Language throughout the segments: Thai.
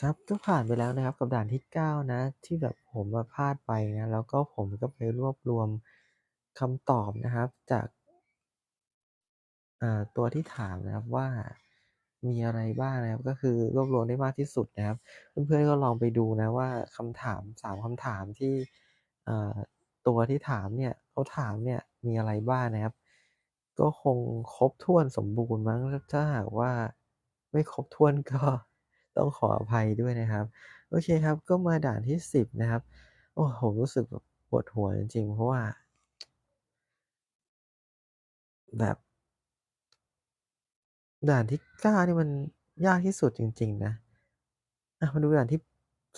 ครับก็ผ่านไปแล้วนะครับกับด่านที่ 9 นะ ที่แบบผมอะพลาดไปนะ แล้วก็ผมก็ไปรวบรวมคำตอบนะครับจากตัวที่ถามนะครับว่ามีอะไรบ้างนะครับ ก็คือรวบรวมได้มากที่สุดนะครับ เพื่อนๆก็ลองไปดูนะว่าคำถาม3คำถามที่ตัวที่ถามเนี่ยเขาถามเนี่ยมีอะไรบ้างนะครับ ก็คงครบถ้วนสมบูรณ์มั้งถ้าหากว่าไม่ครบถ้วนก็ ต้องขออภัยด้วยนะครับ โอเคครับ ก็มาด่านที่ 10 นะครับ โอ้ผมรู้สึกแบบปวดหัวจริงๆ เพราะว่า แบบ ด่านที่9นี่มันยากที่สุดจริง ๆ นะอะมาดูด่านที่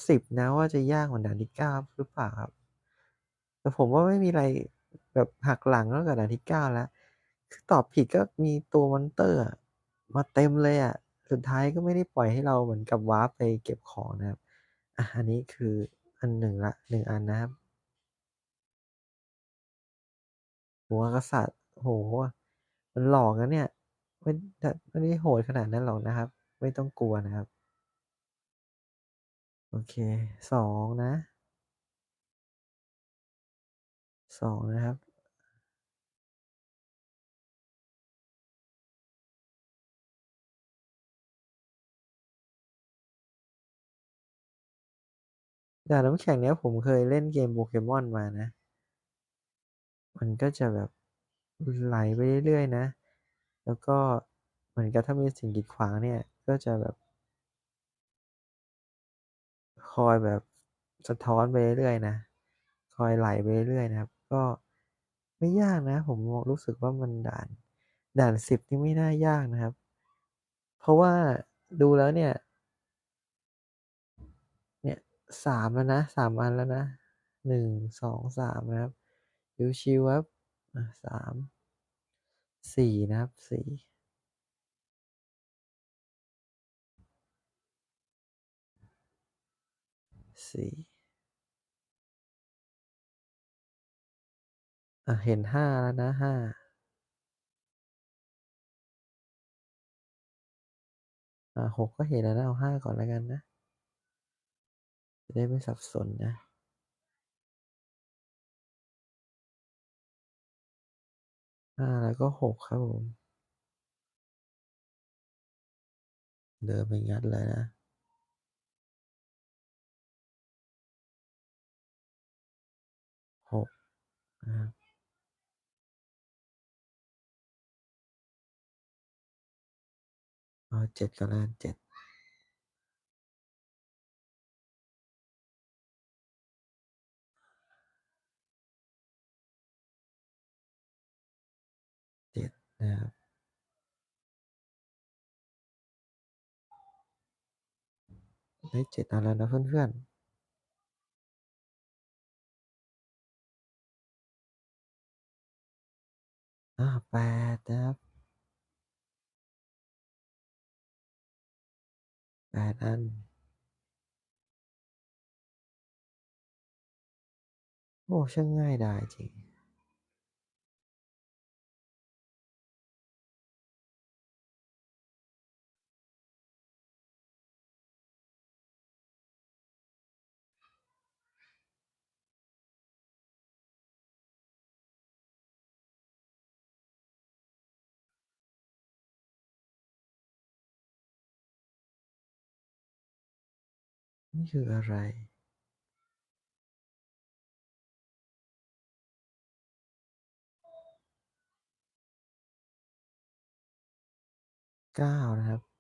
10นะว่าจะยากกว่าด่านที่9หรือเปล่าครับ แต่ผมว่าไม่มีอะไรแบบหักหลังเท่ากับด่านที่9แล้ว คือตอบผิดก็มีตัวมอนเตอร์ มาเต็มเลยอะ สุดท้ายก็ไม่ได้ปล่อยให้เราเหมือนกับวาร์ปไปเก็บของนะครับอะอันนี้คืออัน1แล้ว1อันนะครับ หัวกษัตริย์โอ้โฮมันหลอกนะเนี่ยไม่ไม่ได้โหดขนาดนั้นหรอกนะครับ ไม่ต้องกลัวนะครับ โอเค2นะ2นะครับ ด่น้ำแข็งเนี้ยผมเคยเล่นเกม Pokémon มานะ มันก็จะแบบไหลไปเรื่อยๆนะ แล้วก็เหมือนกับถ้ามีสิ่งกีดขวางเนี่ย ก็จะแบบ คอยแบบสะท้อนไปเรื่อยๆนะ คอยไหลไปเรื่อยๆนะครับ ก็ไม่ยากนะ ผมรู้สึกว่ามันด่าน ด่าน10นี่ไม่น่ายากนะครับ เพราะว่าดูแล้วเนี่ย สามแล้วนะสามอันแล้วนะหนึ่งสองสามนะครับยูชิวครับสามสี่นะครับสี่สี่อะเห็นห้าแล้วนะห้าอะหกก็เห็นแล้วนะเอาห้าก่อนแล้วกันนะ จะได้ไม่สับสนนะ5แล้วก็6ครับผม เดินไปงัดเลยนะ6นะครับเอา7ก่อนแล้วกัน7 นะครับได้7อันแล้วนะเพื่อนๆอา8นะครับ8อันโอ้ช่างง่ายดายจริง นี่คืออะไร?เก้านะครับ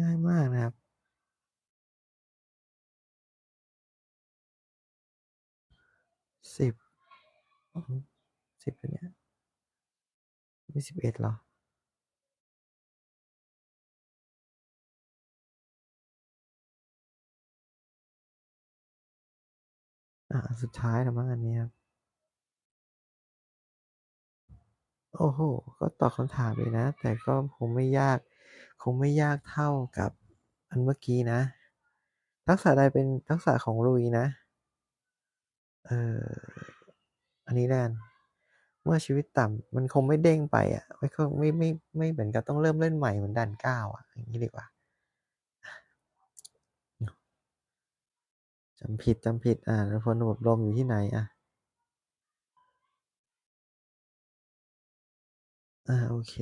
ง่ายมากนะครับ สิบ สิบตัวเนี้ยไม่สิบเอ็ดหรออะสุดท้ายนะมั้งอันนี้ครับ โอ้โห ก็ตอบคำถามเลยนะ แต่ก็คงไม่ยาก คงไม่ยากเท่ากับอันเมื่อกี้นะ ทักษะใดเป็นทักษะของลุยนะ เอออันนี้แน่นเมื่อชีวิตต่ำมันคงไม่เด้งไปอะไม่คงไม่ไม่ไม่เหมือนกับต้องเริ่มเล่นใหม่เหมือนด่านเก้าอะอย่างนี้ดีกว่าจำผิดจำผิดอ่าแล้วพลระบบลมอยู่ที่ไหนอะอ่าโอเค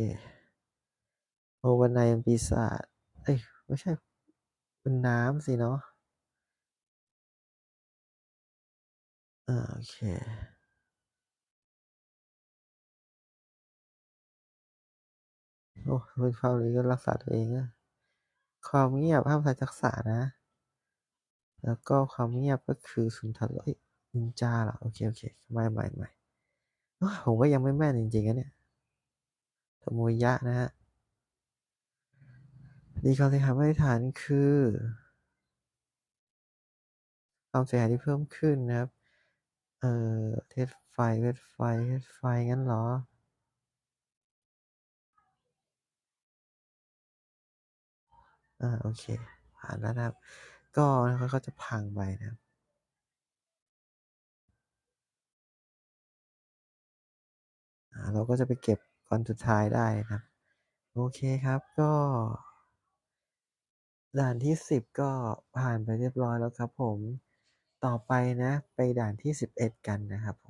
โอวันไนเป็นปีศาจเอ้ยไม่ใช่ เป็นน้ำสิเนาะโอเคโอ้เป็นความนี้ก็รักษาตัวเองอะความเงียบห้ามใช้ทักษะนะ แล้วก็ความเงียบก็คือสุนทรเอ้ยนินจาเหรอ โอเค โอเค ไม่ไม่ไม่ผมก็ยังไม่แม่นจริงๆนะเนี่ยขโมยยะนะฮะ ดีความเสียหายมาตรฐานคือความเสียหายที่เพิ่มขึ้นนะครับ เอ่อ เทสไฟเทสไฟเทสไฟงั้นเหรอ อ่า โอเค ผ่านแล้วนะครับ ก็เขาจะพังไปนะครับอ่าเราก็จะไปเก็บก่อนสุดท้ายได้นะครับ โอเคครับก็ ด่านที่ 10 ก็ผ่านไปเรียบร้อยแล้วครับผม ต่อไปนะ ไปด่านที่ 11 กันนะครับผม